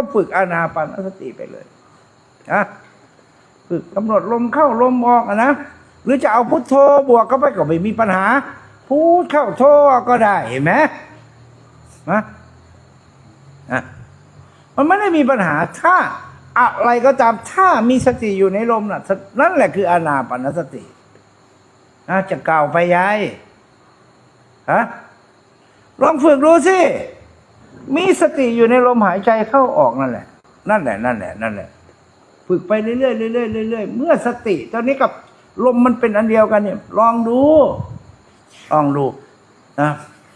ก็ฝึกอานาปานสติไปเลยนะฝึกกำหนดลมเข้าลมออกอะนะหรือจะเอาพุทโธบวกเข้าไปก็ไม่มีปัญหาพุทเข้าโธก็ได้เห็นไหมนะอะมันไม่ได้มีปัญหาถ้าอะไรก็ตามถ้ามีสติอยู่ในลมน่ะนั่นแหละคืออานาปานสตินะจะกล่าวไปยายฮะลองฝึกดูสิ มีสติอยู่ในลมหายใจเข้าออกนั่นแหละ นั่นแหละ นั่นแหละ นั่นแหละ ฝึกไปเรื่อยๆเรื่อยๆเรื่อยๆเมื่อสติตอนนี้กับลมมันเป็นอันเดียวกันเนี่ย ลองดู ลองดูนะ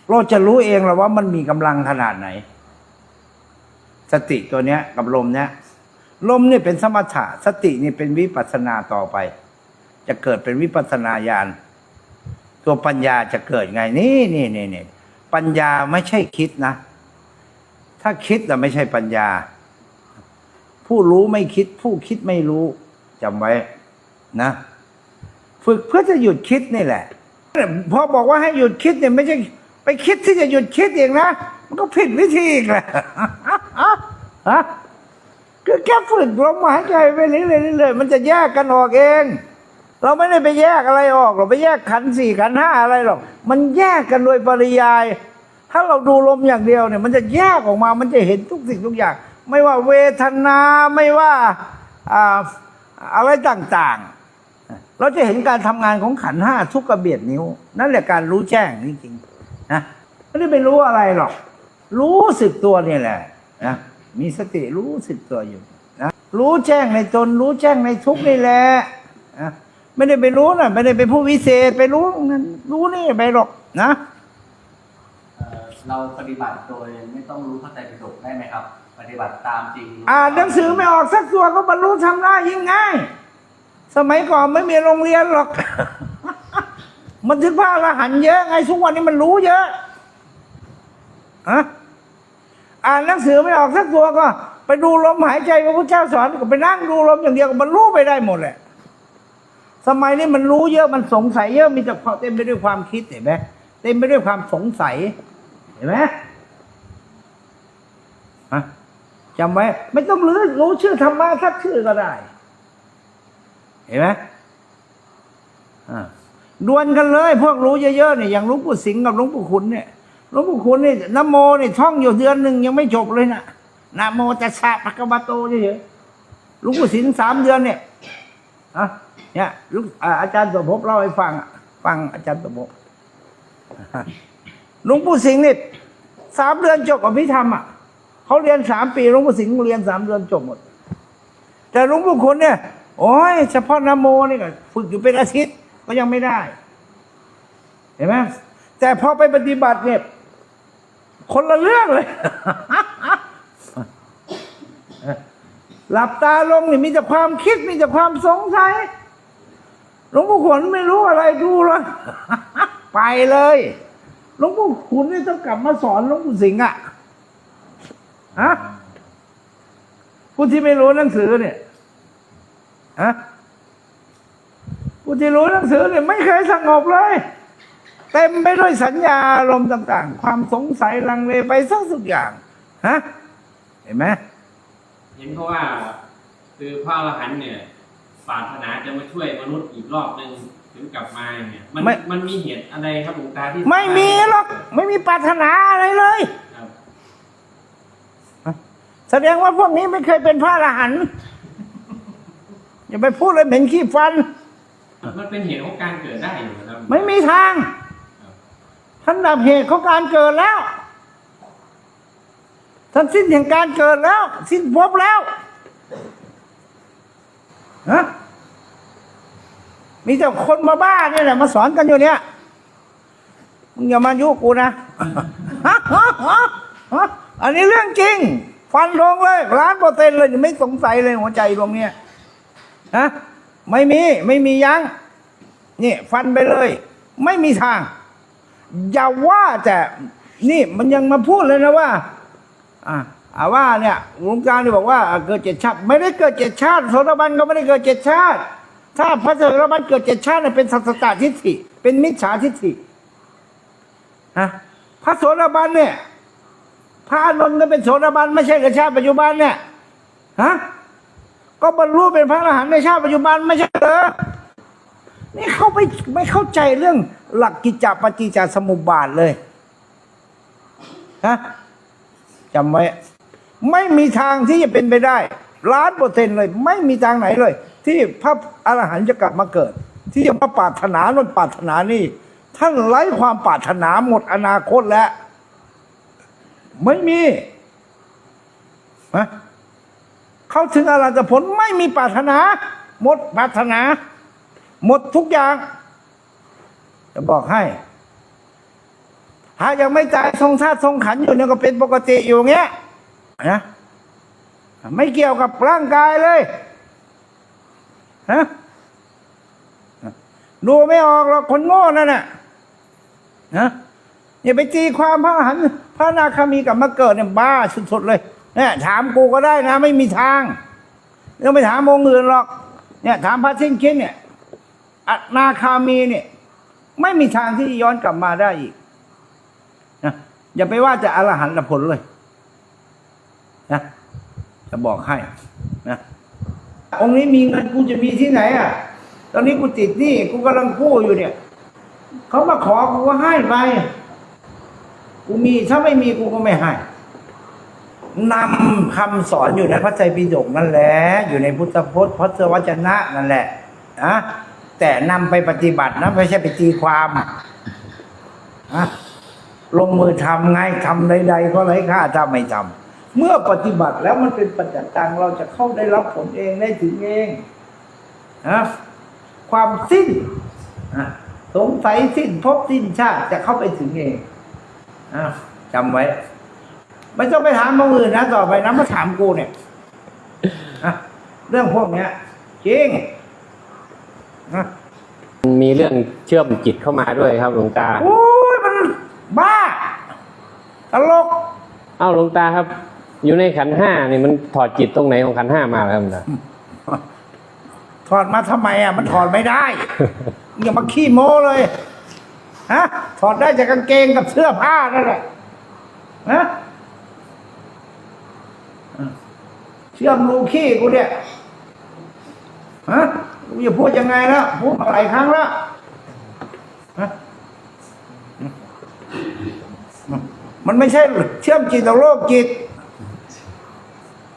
เราจะรู้เองแหละว่ามันมีกำลังขนาดไหน สติตัวเนี้ย กับลมเนี้ยลมเนี่ยเป็นสมถะสตินี่เป็นวิปัสนาต่อไป จะเกิดเป็นวิปัสสนาญาณตัวปัญญาจะเกิดไงนี่นี่นี่นี่ปัญญาไม่ใช่คิดนะ ถ้าคิดแต่ะไม่ใช่ปัญญา ผู้รู้ไม่คิด ผู้คิดไม่รู้จำไว้นะ ฝึกเพื่อจะหยุดคิดนี่แหละพอบอกว่าให้หยุดคิดเนี่ยไม่ใช่ไปคิดที่จะหยุดคิดเองนะ มันก็ผิดวิธีอีกแหละคือแค่ฝึกลมหายใจไปเรื่อยๆเรื่อยมันจะแยกกันออกเอง เราไม่ได้ไปแยกอะไรออกหรอไปแยกขันสี่ขันห้าอะไรหรอก มันแยกกันโดยปริยาย ถ้าเราดูลมอย่างเดียวเนี่ย มันจะแยกออกมา มันจะเห็นทุกสิ่งทุกอย่าง ไม่ว่าเวทนาไม่ว่าอ่าอะไรต่างๆ เราจะเห็นการทำงานของขันห้าทุกกระเบียดนิ้ว นั่นแหละการรู้แจ้งจริงๆนะไม่ได้ไปรู้อะไรหรอก รู้สึกตัวนี่แหละนะมีสติรู้สึกตัวอยู่นะรู้แจ้งในตนรู้แจ้งในทุกนี่แหละนะไม่ได้ไปรู้นะไม่ได้เป็นผู้วิเศษไปรู้งั้นรู้นี่ไปหรอกนะ เราปฏิบัติโดยไม่ต้องรู้พระไตรปิฎกได้ไหมครับ ปฏิบัติตามจริงอ่านหนังสือไม่ออกสักตัวก็บรรลุทำได้ยิ่งง่าย สมัยก่อนไม่มีโรงเรียนหรอก มันถึงพระอรหันต์เยอะไงทุกวันนี้มันรู้เยอะอะอ่านหนังสือไม่ออกสักตัวก็ ไปดูลมหายใจพระพุทธเจ้าสอนก็ไปนั่งดูลมอย่างเดียวก็บรรลุไปได้หมดแหละสมัยนี้มันรู้เยอะมันสงสัยเยอะมีแต่เต็มไปด้วยความคิดเห็นไหมเต็มไปด้วยความสงสัย เห็นไหมฮะจำไว้ ไม่ต้องรู้รู้ชื่อธรรมะสักชื่อก็ได้ เห็นไหมอ่าดวลกันเลย พวกรู้เยอะๆเนี่ยอย่างหลวงปู่สิงห์กับหลวงปู่ขุนเนี่ยหลวงปู่ขุนนี่นโมนี่ท่องอยู่เดือนหนึ่งยังไม่จบเลยนะนโมตัสสะปะกะวะโตเฉยๆหลวงปู่สิงห์สามเดือนเนี่ยอะเนี่ยลูกอาจารย์สมภพเล่าให้ฟัง ฟังอาจารย์สมภพ หลวงปู่สิงห์นี่สามเดือนจบอภิธรรมอะเขาเรียนสามปีหลวงปู่สิงห์เรียนสามเดือนจบหมด แต่หลวงปู่ขุนเนี่ย โอ้ยเฉพาะนโมนี่ก็ฝึกอยู่เป็นอาทิตย์ก็ยังไม่ได้ เห็นไหมแต่พอไปปฏิบัติเนี่ย คนละเรื่องเลยหลับตาลงนี่มีแต่ความคิดมีแต่ความสงสัยหลวงปู่ขนไม่รู้อะไรดูเลยไปเลย หลวงปู่ขุนนี่ต้องกลับมาสอนหลวงปู่สิงห์อะฮะผู้ที่ไม่รู้หนังสือเนี่ยฮะผู้ที่รู้หนังสือเนี่ยไม่เคยสงบเลย เต็มไปด้วยสัญญาอารมณ์ต่าง ๆ ความสงสัยลังเลไปสักสุดอย่างฮะเห็นไหมเห็นเพราะว่า คือพระอรหันต์เนี่ยปรารถนาจะมาช่วยมนุษย์อีกรอบหนึ่ง ถึงกลับมาเนี่ยมันมันมีเหตุอะไรครับหลวงตาที่ไม่มีหรอกไม่มีปรารถนาอะไรเลย ครับแสดงว่าพวกนี้ไม่เคยเป็นพระอรหันต์อย่าไปพูดเลยเหม็นขี้ฟัน มันเป็นเหตุของการเกิดได้อยู่นะครับไม่มีทาง ท่านดับเหตุของการเกิดแล้ว ท่านสิ้นแห่งการเกิดแล้ว สิ้นภพแล้วฮะ มีแต่คนมาบ้าเนี่ยแหละมาสอนกันอยู่เนี่ยมึงอย่ามายุกูนะอันนี้เรื่องจริง ฟันลงเลยล้านเปอร์เซ็นต์เลยไม่สงสัยเลยหัวใจตรงเนี้ยฮะไม่มีไม่มียั้งนี่ฟันไปเลย ไม่มีทาง อย่าว่าแต่นี่มันยังมาพูดเลยนะว่า อ่าอาว่าเนี่ยหลวงตาเนี่ยบอกว่าเกิดเจ็ดชาติ ไม่ได้เกิดเจ็ดชาติโสดาบันก็ไม่ได้เกิดเจ็ดชาติ ถ้าพระโสดาบันเกิดเจ็ดชาติเนี่ยเป็นสัตตทิฏฐิ เป็นมิจฉาทิฏฐิฮะพระโสดาบันเนี่ยพระอานนท์ก็เป็นโสดาบันไม่ใช่กับชาติปัจจุบันเนี่ยฮะก็บรรลุเป็นพระอรหันต์ในชาติปัจจุบันไม่ใช่เหรอนี่เขาไม่ไม่เข้าใจเรื่องหลักกิจจปฏิจจสมุปบาทเลยฮะจำไว้ ไม่มีทางที่จะเป็นไปได้ล้านเปอร์เซ็นต์เลย ไม่มีทางไหนเลย ที่พระอรหันต์จะกลับมาเกิด ที่จะมาปรารถนาโนนปรารถนานี่ ท่านไร้ความปรารถนาหมดอนาคตแล้ว ไม่มีฮะเข้าถึงอรหัตผลไม่มีปรารถนา หมดปรารถนา หมดทุกอย่างจะบอกให้หายังไม่ตายทรงธาตุทรงขันอยู่เนี่ยก็เป็นปกติอยู่เงี้ยนะไม่เกี่ยวกับร่างกายเลย ฮะดูไม่ออกหรอกคนโง่นั่นน่ะนะอย่าไปตีความพระหันพระนาคามีกับมาเกิดเนี่ยบ้าสุดๆเลยเนี่ยถามกูก็ได้นะ ไม่มีทางไม่ต้องไปถามองค์อื่นหรอก เนี่ยถามพระสิ้นคิดเนี่ยอนาคามีเนี่ย ไม่มีทางที่ย้อนกลับมาได้อีกนะอย่าไปว่าจะอรหันต์ผลเลยนะจะบอกให้นะ องค์นี้มีเงินกูจะมีที่ไหนอะ ตอนนี้กูติดหนี้กูกำลังกู้อยู่เนี่ย เขามาขอกูก็ให้ไป กูมีถ้าไม่มีกูก็ไม่ให้นำคำสอนอยู่ในพระไตรปิฎกนั่นแหละ อยู่ในพุทธพจน์พจน์วจนะนั่นแหละนะแต่นำไปปฏิบัตินะไม่ใช่ไปตีความอะลงมือทำไงทำใดๆก็ไร้ค่าถ้าไม่ทำ เมื่อปฏิบัติแล้วมันเป็นปัจจัยตังเราจะเข้าได้รับผลเองได้ถึงเองนะความสิ้นอะสงสัยสิ้นภพสิ้นชาติจะเข้าไปถึงเองอะจำไว้ ไม่ต้องไปถามคนอื่นนะต่อไปนะมาถามกูเนี่ยอะเรื่องพวกเนี้ยจริงอะมีเรื่องเชื่อมจิตเข้ามาด้วยครับหลวงตาโอ้ยมันบ้าตลก เอ้าหลวงตาครับ อยู่ในขันธ์ห้านี่มันถอดจิตตรงไหนของขันธ์ห้ามาครับหลวงตาถอดมาทำไมอะมันถอดไม่ได้ อย่ามาขี้โม้เลยฮะถอดได้จากกางเกงกับเสื้อผ้านั่นแหละนะเชื่อมรูขี้กูเนี่ยฮะกูจะพูดยังไงแล้วพูดมาหลายครั้งแล้วฮะมันไม่ใช่เชื่อมจิตต่อโลกจิต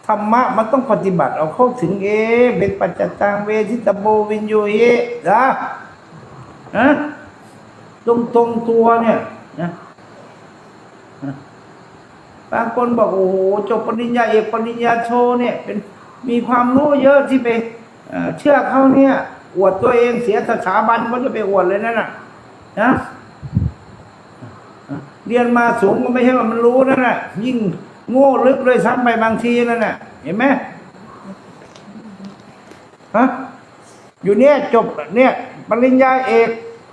ธรรมะมันต้องปฏิบัติเอาเข้าถึงเองเป็นปัจจตังเวทิตโบวินโยเยนะนะตรงตรงตัวเนี่ยนะบางคนบอกโอ้โหจบปริญญาเอกปริญญาโทเนี่ย เป็นมีความรู้เยอะที่ไปเชื่อเขาเนี่ย อวดตัวเองเสียสถาบันเขาจะไปอวดเลยนั่นน่ะนะเรียนมาสูงก็ไม่ใช่ว่ามันรู้นั่นแหละยิ่ง โง่ลึกเลยซ้ำไปบางทีนั่นน่ะ เห็นไหมฮะอยู่เนี่ยจบเนี่ยปริญญาเอก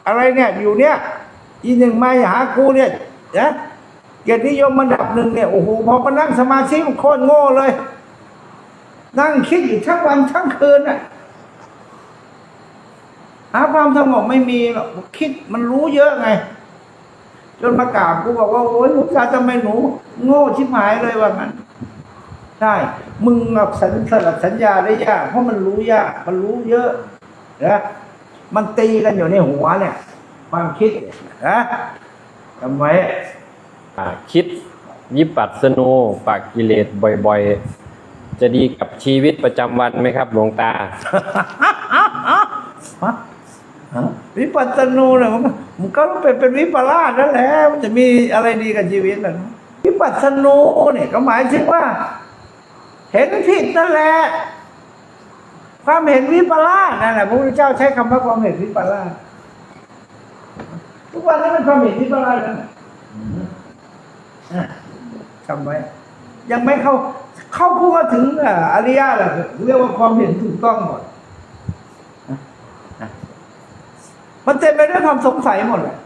อะไรเนี่ย อยู่เนี่ยอีหนึ่งมาหากูเนี่ยนะเกียรตินิยมอันดับหนึ่งเนี่ยโอ้โหพอมานั่งสมาธิมันโคตรโง่เลย นั่งคิดอยู่ทั้งวันทั้งคืนน่ะหาความสงบไม่มีหรอกคิดมันรู้เยอะไง จนมากราบกูบอกว่าโอ้ยลูกชายทำไมหนู โง่ชิบหายเลยว่างั้นใช่มึงกับสัญสลับสัญญาได้ยากเพราะมันรู้ยากมันรู้เยอะนะมันตีกันอยู่ในหัวเนี่ย ความคิดเนี่ยนะจำไว้อ่าคิดยิบปัสสนูปากกิเลสบ่อย ๆ จะดีกับชีวิตประจำวันไหมครับ หลวงตาฮะฮะ วิปัสสนูเนี่ยมันก็ต้องเป็นเป็นวิปลาสนั่นแหละมันจะมีอะไรดีกับชีวิตมันวิปัสสนูเนี่ยก็หมายถึงว่า เห็นผิดนั่นแหละความเห็นวิปลาสนั่นแหละพระพุทธเจ้าใช้คำว่าความเห็นวิปลาสทุกวันนี้มันความเห็นวิปลาสนั่นและอะจำไว้ยังไม่เข้า เข้าพูดว่าถึงอริยะแหละเรียกว่าความเห็นถูกต้องหมด มันเต็มไปด้วยความสงสัยหมดเลย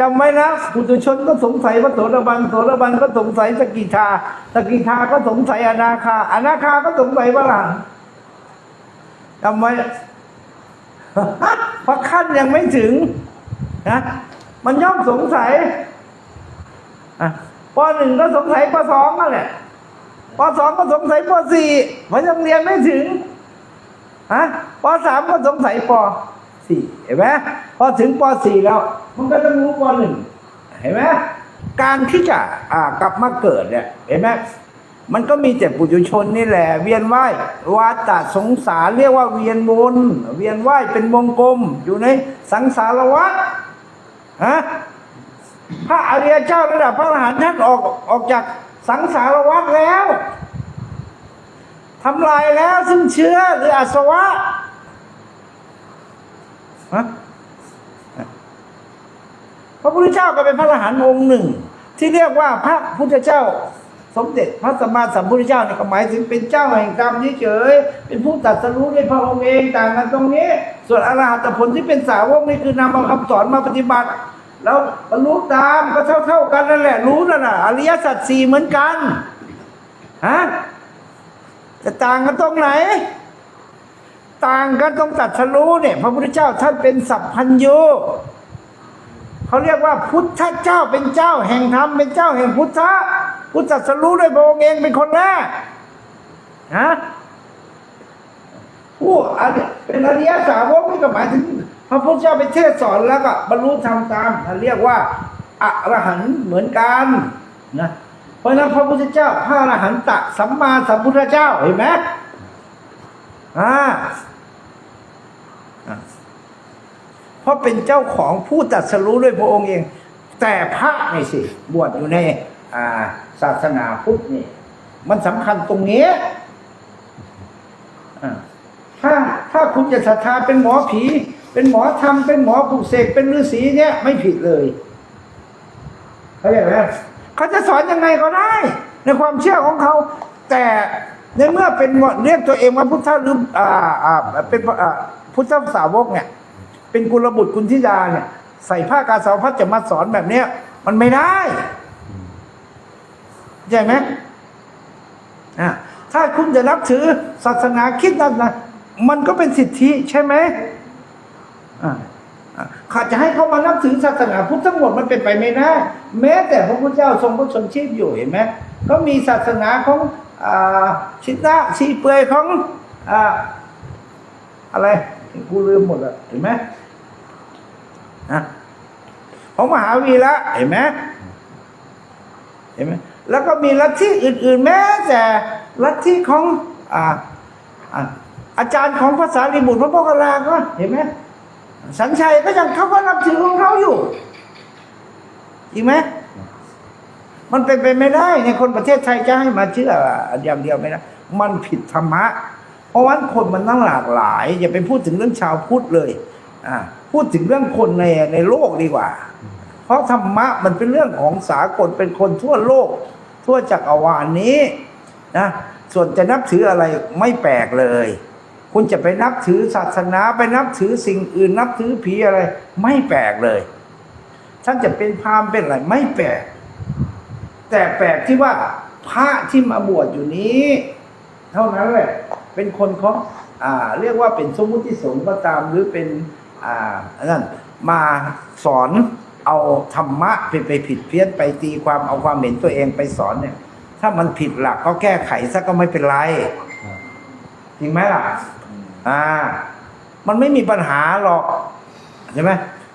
จำไว้นะปุถุชนก็สงสัยว่าโสดาบันโสดาบันก็สงสัยสกิทาสกิทาก็สงสัยอนาคาอนาคาก็สงสัยว่าหลังจำไว้พระขั้นยังไม่ถึงนะมันย่อมสงสัยอะปหนึ่งก็สงสัยปสองนั่นแหละปสองก็สงสัยปสี่เพราะยังเรียนไม่ถึงฮะปสามก็สงสัยป สี่เห็นไหมพอถึงปสี่แล้ว มันก็ต้องรู้ปหนึ่งเห็นไหมการที่จะอ่ากลับมาเกิดเนี่ยเห็นไหมมันก็มีแต่ปุถุชนนี่แหละ เวียนว่ายวัฏฏะสงสารเรียกว่าเวียนวนเวียนว่ายเป็นวงกลม อยู่ในสังสารวัฏฮะพระอริยเจ้าระดับพระอรหันต์ท่านออกออกจากสังสารวัฏแล้วทำลายแล้วซึ่งเชื้อหรืออาสวะ พระพุทธเจ้าก็เป็นพระอรหันต์องค์หนึ่ง ที่เรียกว่าพระพุทธเจ้า สมเด็จพระสัมมาสัมพุทธเจ้าเนี่ยหมายถึงเป็นเจ้าแห่งกรรมเฉยเป็นผู้ตัดสรู้ด้วยพระองค์เองต่างกันตรงนี้ ส่วนอรหัตผลที่เป็นสาวกนี่คือนำเอาคำสอนมาปฏิบัติ แล้วบรรลุตามก็เท่าเท่ากันนั่นแหละรู้นั่นน่ะอริยสัจสี่เหมือนกันฮะจะต่างกันตรงไหน ต่างกันตรงตัดสรู้เนี่ย พระพุทธเจ้าท่านเป็นสัพพัญญูเขาเรียกว่าพุทธเจ้าเป็นเจ้าแห่งธรรมเป็นเจ้าแห่งพุทธะพุทธตรัสรู้ด้วยพระองค์เองเป็นคนแรกฮะผู้เป็นอริยสาวกนี่ก็หมายถึงพระพุทธเจ้าไปเทศสอนแล้วก็บรรลุธรรมตามท่านเรียกว่าอรหันต์เหมือนกันนะเพราะฉะนั้นพระพุทธเจ้าพระอรหันตะสัมมาสัมพุทธเจ้าเห็นไหม อ่าเพราะเป็นเจ้าของผู้ตรัสรู้ด้วยพระองค์เอง แต่พระนี่สิ บวชอยู่ในาศาสนาพุทธนี่ มันสำคัญตรงนี้ถ้าถ้าคุณจะศรัทธาเป็นหมอผี เป็นหมอธรรมเป็นหมอปลุกเสกเป็นฤาษีเนี่ยไม่ผิดเลยเขาใจไหมเขาจะสอนยังไงก็ได้ ในความเชื่อของเขา แต่ ในเมื่อเป็นเรียกตัวเองว่าพุทธหรืออ่าอ่าเป็นอ่าพุทธสาวกเนี่ย เป็นกุลบุตรกุลธิดาเนี่ย ใส่ผ้ากาสาวพัดจะมาสอนแบบเนี้ย มันไม่ได้ใช่ไหมอะถ้าคุณจะนับถือศาสนาคิดนั่นนะมันก็เป็นสิทธิใช่ไหมอ่าข้าจะให้เขามานับถือศาสนาพุทธทั้งหมดมันเป็นไปไม่ได้แม้แต่พระพุทธเจ้าทรงพระชนชีพอยู่เห็นไหมก็มีศาสนาของ อ่าชิตะชีเปลือยของอ่าอะไรกูลืมหมดแล้วเห็นไหมอะของมหาวีระเห็นไหมเห็นไหมแล้วก็มีลัทธิอื่น ๆ แม้แต่ลัทธิของอ่าอาจารย์ของภาษาลิบุตรพระโมคคัลลาก็เห็นไหมสัญชัยก็ยังเขาก็นับถือของเขาอยู่จริงไหม มันเป็นไปไม่ได้ในคนประเทศไทยจะให้มาเชื่ออย่างเดียวไม่ได้มันผิดธรรมะ เพราะว่าคนมันตั้งหลากหลาย อย่าไปพูดถึงเรื่องชาวพุทธเลยอ่าพูดถึงเรื่องคนในในโลกดีกว่า เพราะธรรมะมันเป็นเรื่องของสากลเป็นคนทั่วโลก ทั่วจักรวาลนี้นะส่วนจะนับถืออะไรไม่แปลกเลย คุณจะไปนับถือศาสนาไปนับถือสิ่งอื่น นับถือผีอะไร ไม่แปลกเลย ท่านจะเป็นพราหมณ์เป็นอะไรไม่แปลก แต่แปลกที่ว่าพระที่มาบวชอยู่นี้ เท่านั้นแหละ เป็นคนเขาอ่าเรียกว่าเป็นสมมุติสงฆ์ก็ตามหรือเป็นอ่าอันนั่นมาสอนเอาธรรมะไปไปผิดเพี้ยนไปตีความเอาความเห็นตัวเองไปสอนเนี่ย ถ้ามันผิดหลักก็แก้ไขซะก็ไม่เป็นไรจริงไหมล่ะ อ่า มันไม่มีปัญหาหรอกใช่ไหม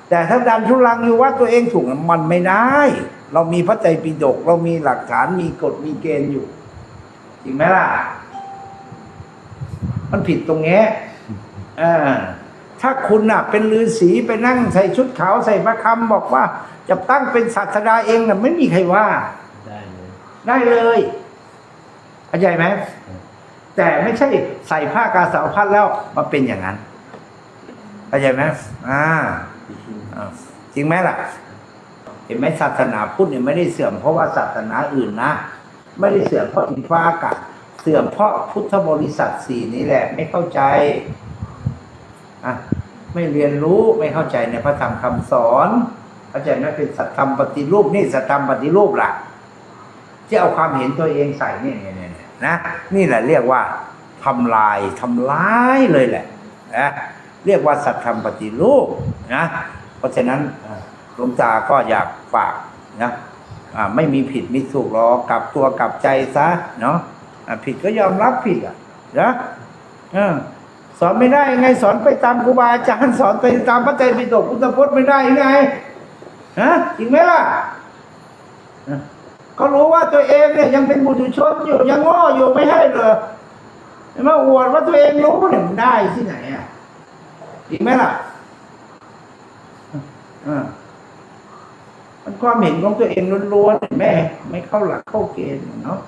แต่ถ้าดันทุลังอยู่ว่าตัวเองถูกมันไม่ได้ เรามีพระไตรปิฎกเรามีหลักฐานมีกฎมีเกณฑ์อยู่จริงไหมล่ะ มันผิดตรงเนี้ยอ่าถ้าคุณน่ะ เป็นฤาษีไปนั่งใส่ชุดขาวใส่พระคำบอกว่า จะตั้งเป็นศาสดาเองน่ะไม่มีใครว่า ได้เลยได้เลยเข้าใจไหมแต่ไม่ใช่ใส่ผ้ากาสาวพัดแล้วมาเป็นอย่างนั้นเข้าใจไหมอ่าอ่าจริงไหมล่ะ เห็นไหมศาสนาพุทธเนี่ยไม่ได้เสื่อมเพราะว่าศาสนาอื่นนะ ไม่ได้เสื่อมเพราะอินฟ้าอากาศเสื่อมเพราะพุทธบริษัทสี่นี้แหละ ไม่เข้าใจอะไม่เรียนรู้ไม่เข้าใจในพระธรรมคำสอนเข้าใจไหมเป็นสัตธรรมปฏิรูปนี่สัตธรรมปฏิรูปล่ะที่เอาความเห็นตัวเองใส่เนี่ยเนี่ยนี่นะนี่แหละเรียกว่าทำลายทำร้ายเลยแหละนะเรียกว่าสัตธรรมปฏิรูปนะ เพราะฉะนั้น หลวงตาก็อยากฝากนะไม่มีผิดมีถูกหรอกกลับตัวกลับใจซะเนาะผิดก็ยอมรับผิดอะนะสอนไม่ได้ไงสอนไปตามครูบาอาจารย์สอนไปตามพระไตรปิฎกพุทธพจน์ไม่ได้ไงฮะจริงไหมล่ะก็รู้ว่าตัวเองเนี่ยยังเป็นบุตรชนอยู่ยังง่ออยู่ไม่ให้เหรอมาอวดว่าตัวเองรู้เนี่ยมันได้ที่ไหนอะจริงไหมล่ะอ่า มันความเห็นของตัวเองล้วนๆแม่ไม่เข้าหลักเข้าเกณฑ์เนาะ